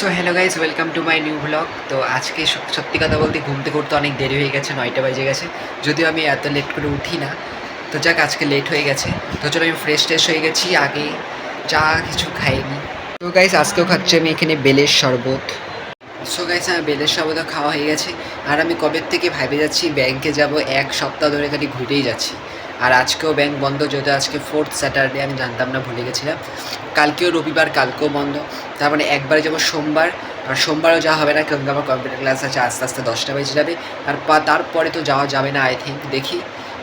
So hello guys welcome to my new blog তো আজকে সত- সত্যি কথা বলতে ঘুম থেকে উঠতে অনেক দেরি হয়ে গেছে, নয়টা বাজে গেছে। যদিও আমি এত লেট করে উঠি না। তো যাক, আজকে লেট হয়ে গেছে। তো চলো, আমি ফ্রেশ ট্রেশ হয়ে গেছি, আগে চা কিছু খাইনি। তো গাইজ আজকেও খাচ্ছি আমি এখানে বেলের শরবত। সো গাইজ আমার বেলের শরবতও খাওয়া হয়ে গেছে। আর আমি কবের থেকে ভাবে যাচ্ছি, ব্যাংকে যাব, এক সপ্তাহ ধরে খালি ঘুরেই যাচ্ছি। আর আজকেও ব্যাংক বন্ধ, যেহেতু আজকে ফোর্থ স্যাটারডে আমি জানতাম না, ভুলে গেছিলাম। কালকেও রবিবার, কালকেও বন্ধ। তার মানে একবারে যাব সোমবার। আর সোমবারও যাওয়া হবে না কারণ আমার কম্পিউটার ক্লাস আছে, আস্তে আস্তে দশটা বেজে যাবে। আর তারপরে তো যাওয়া যাবে না আই থিঙ্ক দেখি।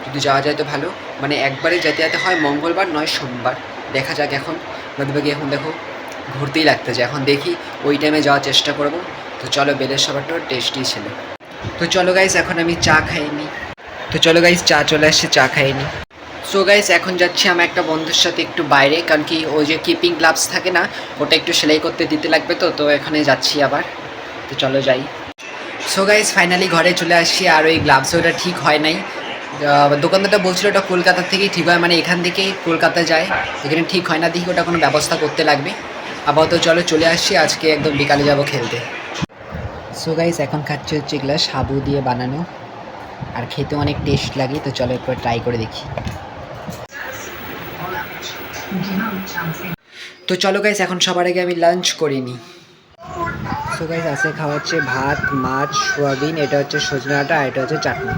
যদি যাওয়া যায় তো ভালো। মানে একবারে যেতে যেতে হয় মঙ্গলবার, নয় সোমবার। দেখা যাক এখন। বাদবাকি এখন দেখো, ঘুরতেই লাগতেছে এখন দেখি, ওই টাইমে যাওয়ার চেষ্টা করব। তো চলো বেলের সবারটা টেস্টি ছিল। তো চলো গাইস এখন আমি চা খাইনি। তো চলো গাইস চা চলে আসছে, চা খাইনি। সো গাইস এখন যাচ্ছি আমার একটা বন্ধুর সাথে একটু বাইরে, কারণ কি ওই যে কিপিং গ্লাভস থাকে না, ওটা একটু সেলাই করতে দিতে লাগবে তো তো এখানে যাচ্ছি আবার। তো চলো যাই। সো গাইস ফাইনালি ঘরে চলে আসছি, আর ওই গ্লাভস ওটা ঠিক হয় নাই। দোকানদারটা বলছিল ওটা কলকাতা থেকেই ঠিক হয় মানে এখান থেকে কলকাতা যায়। এখানে ঠিক হয় না, দেখি ওটা কোনো ব্যবস্থা করতে লাগবে। আপাতত চলো চলে আসছি, আজকে একদম বিকালে যাব খেলতে। সো গাইস এখন খাচ্ছি হচ্ছে এগুলো সাবু দিয়ে বানানো। আর খেতে অনেক টেস্ট লাগে, তো চলো একবার ট্রাই করে দেখি। তো চলো গাইস এখন সবার আগে আমি লাঞ্চ করিনি সো গাইস আছে খাওয়া হচ্ছে ভাত, মাছ, সোয়াবিন, এটা হচ্ছে সজনে ডাঁটা আর এটা হচ্ছে চাটনি।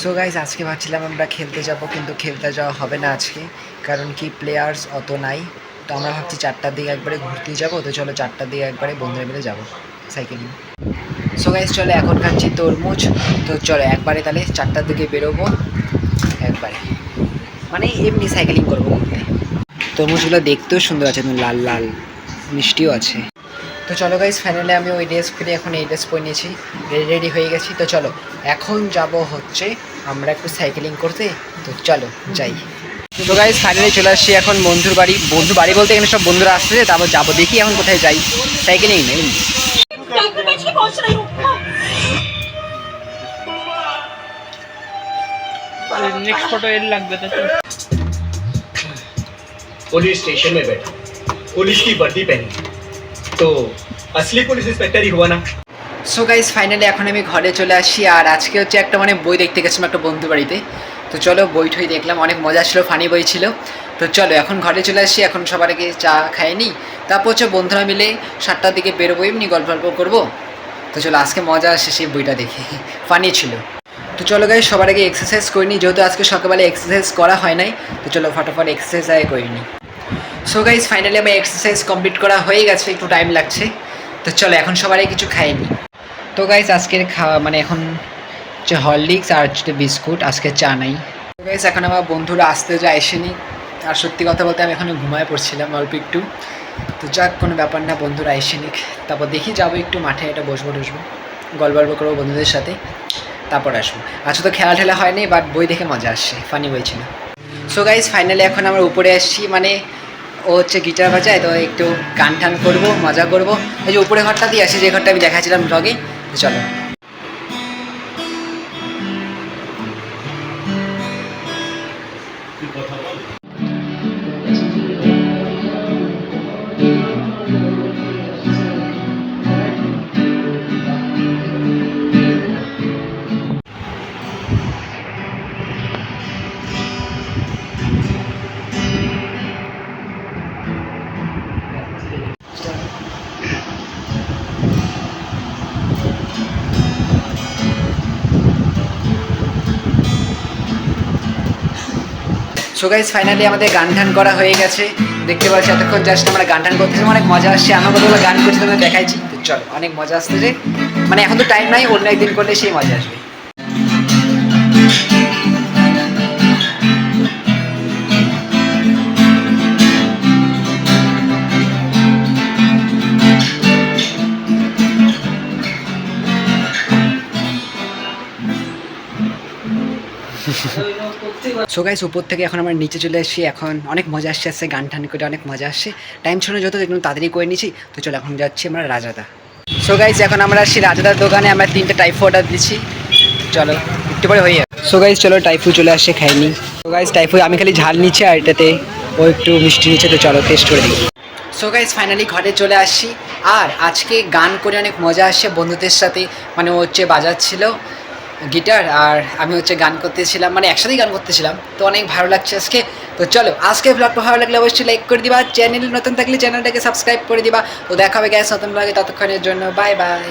সো গাইস আজকে ভাবছিলাম আমরা খেলতে যাব, কিন্তু খেলতে যাওয়া হবে না আজকে, কারণ কি প্লেয়ার্স অত নাই। তো আমরা ভাবছি চারটার দিকে একবারে ঘুরতে যাব, তো চলো চারটার দিকে একবারে বন্ধুরা মিলে যাব। সাইকেলিং সো গাইস চলো এখন খাচ্ছি তরমুজ, তো চলো একবারে তাহলে চারটার দিকে বেরোবো। একবারে। মানে এমনি সাইকেলিং করব তরমুজগুলো দেখতেও সুন্দর আছে লাল লাল, মিষ্টিও আছে। তো চলো গাইস ফাইনালি আমি ওই ড্রেস ফিরে এখন এই ড্রেস পরে নিয়েছি। রেডি রেডি হয়ে গেছি। তো চলো, এখন যাব হচ্ছে আমরা একটু সাইকেলিং করতে। তো চলো, যাই। তো গাইস ফাইনালি চলে আসছি এখন বন্ধুর বাড়ি। বন্ধু বাড়ি বলতে এখানে সব বন্ধুরা আসছে, তারপর যাব দেখি এখন কোথায় যাই। সাইকেলিং নেই डॉक्टर मैं ठीक पहुंच रही हूँ नेक्स्ट फोटो ये लग गया था पुलिस स्टेशन में बैठा पुलिस की वर्दी पहनी तो असली पुलिस इंस्पेक्टर ही हुआ ना সো গাইস ফাইনালি এখন আমি ঘরে চলে আসি আর আজকে হচ্ছে একটা মানে বই দেখতে গেছিলাম একটা বন্ধু বাড়িতে তো চলো বই ঠই দেখলাম অনেক মজা ছিল ফানি বই ছিল তো চলো, এখন ঘরে চলে আসি, এখন সবার আগে চা খাইনি তারপর হচ্ছে বন্ধুরা মিলে সাতটার দিকে বেরোবো, এমনি গল্প গল্প করব। তো চলো, আজকে মজা আসে সেই বইটা দেখে ফানি ছিল। তো চলো গাই সবার আগে এক্সারসাইজ করিনি, যেহেতু আজকে সকালবেলা এক্সারসাইজ করা হয় নাই, তো চলো ফটাফট এক্সারসাইজ আগে করিনি সো গাইজ ফাইনালি আমার এক্সারসাইজ কমপ্লিট করা হয়ে গেছে, একটু টাইম লাগছে। তো চলো, এখন সবার আগে কিছু খাইনি তো গাইজ আজকের খাওয়া মানে এখন হচ্ছে হরলিক্স আর হচ্ছে বিস্কুট, আজকে চা নাই। তো গাইজ এখন আমার বন্ধুরা আসতে যা এসেনি আর সত্যি কথা বলতে আমি এখন ঘুমায় পড়ছিলাম অল্প একটু। তো যাক, কোনো ব্যাপার না, বন্ধুরা এসেনি তারপর দেখি যাব একটু মাঠে, এটা বসবো টসবো, গল্প গল্প করব বন্ধুদের সাথে। তারপর আসব। আজকে তো খেলা ঠেলা হয়নি বাট বই দেখে মজা আসছে ফানি বই ছিল। সো গাইজ ফাইনালি এখন আমরা উপরে আসছি মানে ও হচ্ছে গিটার বাজায়, তো একটু গান টান করব, মজা করব। এই যে উপরে ঘরটা দিয়ে আসি, যে ঘরটা আমি দেখাচ্ছিলাম ব্লগে চলো। সো গাইজ ফাইনালি আমাদের গান টান করা হয়ে গেছে। দেখতে পাচ্ছি, এতক্ষণ জাস্ট আমরা গান টান করতেছি অনেক মজা আসছে। আমার কতগুলো গান করছি তোমরা দেখাইছি। তো চলো, অনেক মজা আসতেছে মানে এখন তো টাইম নাই, অন্য একদিন করলে সেই মজা আসবে। সো গাইস উপর থেকে এখন আমরা নিচে চলে এসেছি এখন অনেক মজা আসছে আসছে, গান টান করে অনেক মজা আসছে। টাইম ছিল যত একটু তাড়াতাড়ি করে নিয়েছি তো চলো এখন যাচ্ছি আমরা রাজাদা। সো গাইস এখন আমরা আসছি রাজাদার দোকানে, আমরা তিনটে টাইফু অর্ডার দিচ্ছি। চলো, একটু পরে হয়ে সো গাইস চলো টাইফু চলে আসছে খাইনি সো গাইস টাইফু আমি খালি ঝাল নিচ্ছি আর এটাতে ও একটু মিষ্টি নিচ্ছে, তো চলো টেস্ট করে দেখি। সো গাইজ ফাইনালি ঘরে চলে আসছি আর আজকে গান করে অনেক মজা আসছে বন্ধুদের সাথে। মানে ও হচ্ছে বাজাচ্ছিল। গিটার আর আমি হচ্ছে গান করতেছিলাম মানে একসাথেই গান করতেছিলাম, তো অনেক ভালো লাগছে আজকে। তো চলো, আজকে ব্লগটা ভালো লাগলে অবশ্যই লাইক করে দিবা চ্যানেল নতুন থাকলে চ্যানেলটাকে সাবস্ক্রাইব করে দিবা। তো দেখা হবে গ্যাস নতুন ব্লগে ততক্ষণের জন্য বাই বাই